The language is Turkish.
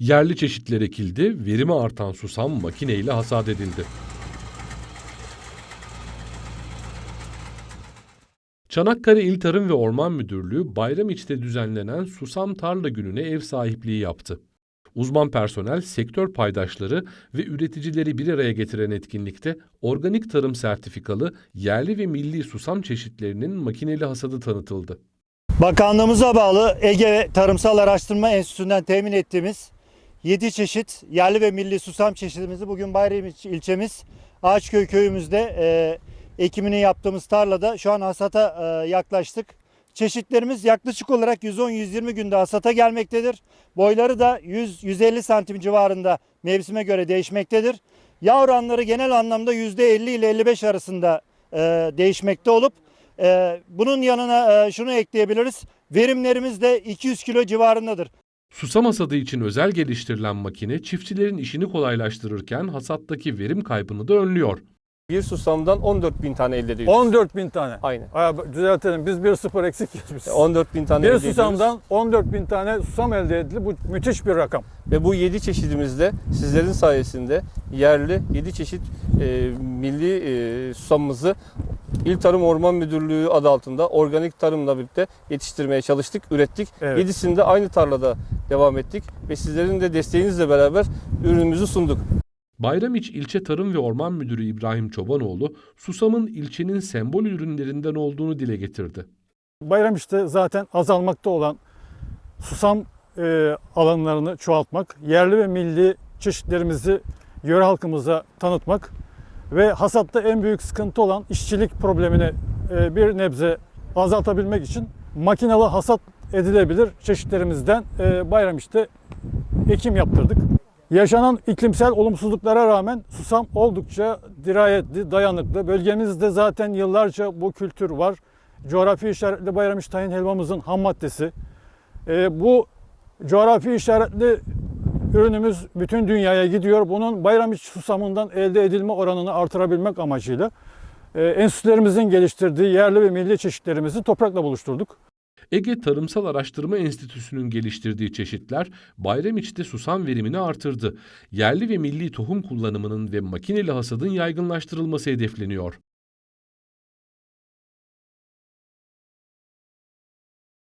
Yerli çeşitler ekildi, verimi artan susam makineyle hasat edildi. Çanakkale İl Tarım ve Orman Müdürlüğü Bayramiç'te düzenlenen Susam Tarla Günü'ne ev sahipliği yaptı. Uzman personel, sektör paydaşları ve üreticileri bir araya getiren etkinlikte organik tarım sertifikalı yerli ve milli susam çeşitlerinin makineli hasadı tanıtıldı. Bakanlığımıza bağlı Ege Tarımsal Araştırma Enstitüsü'nden temin ettiğimiz 7 çeşit yerli ve milli susam çeşidimizi bugün Bayramiç ilçemiz Ağaçköy köyümüzde e, ekimini yaptığımız tarlada şu an hasata e, yaklaştık. Çeşitlerimiz yaklaşık olarak 110-120 günde hasata gelmektedir. Boyları da 100-150 santim civarında mevsime göre değişmektedir. Yağ oranları genel anlamda %50 ile 55 arasında e, değişmekte olup ee, bunun yanına e, şunu ekleyebiliriz. Verimlerimiz de 200 kilo civarındadır. Susam hasadı için özel geliştirilen makine çiftçilerin işini kolaylaştırırken hasattaki verim kaybını da önlüyor. Bir susamdan 14 bin tane elde ediyoruz. 14 bin tane. Aynen. Aa, düzeltelim biz 1-0 eksik geçmişiz. 14 bin tane Bir elde ediyoruz. susamdan 14 bin tane susam elde edildi. Bu müthiş bir rakam. Ve bu 7 çeşidimizde sizlerin sayesinde yerli 7 çeşit e, milli e, susamımızı İl Tarım Orman Müdürlüğü adı altında organik tarımla birlikte yetiştirmeye çalıştık, ürettik. Evet. Yedisini de aynı tarlada devam ettik ve sizlerin de desteğinizle beraber ürünümüzü sunduk. Bayramiç İlçe Tarım ve Orman Müdürü İbrahim Çobanoğlu, susamın ilçenin sembol ürünlerinden olduğunu dile getirdi. Bayramiş'te zaten azalmakta olan susam e, alanlarını çoğaltmak, yerli ve milli çeşitlerimizi yöre halkımıza tanıtmak ve hasatta en büyük sıkıntı olan işçilik problemini e, bir nebze azaltabilmek için makinalı hasat edilebilir çeşitlerimizden e, Bayramiş'te ekim yaptırdık. Yaşanan iklimsel olumsuzluklara rağmen susam oldukça dirayetli, dayanıklı. Bölgemizde zaten yıllarca bu kültür var. Coğrafi işaretli Bayramış tahin helvamızın ham maddesi. Ee, bu coğrafi işaretli ürünümüz bütün dünyaya gidiyor. Bunun Bayramiç susamından elde edilme oranını artırabilmek amacıyla e, enstitülerimizin geliştirdiği yerli ve milli çeşitlerimizi toprakla buluşturduk. Ege Tarımsal Araştırma Enstitüsü'nün geliştirdiği çeşitler Bayramiç'te susam verimini artırdı. Yerli ve milli tohum kullanımının ve makineli hasadın yaygınlaştırılması hedefleniyor.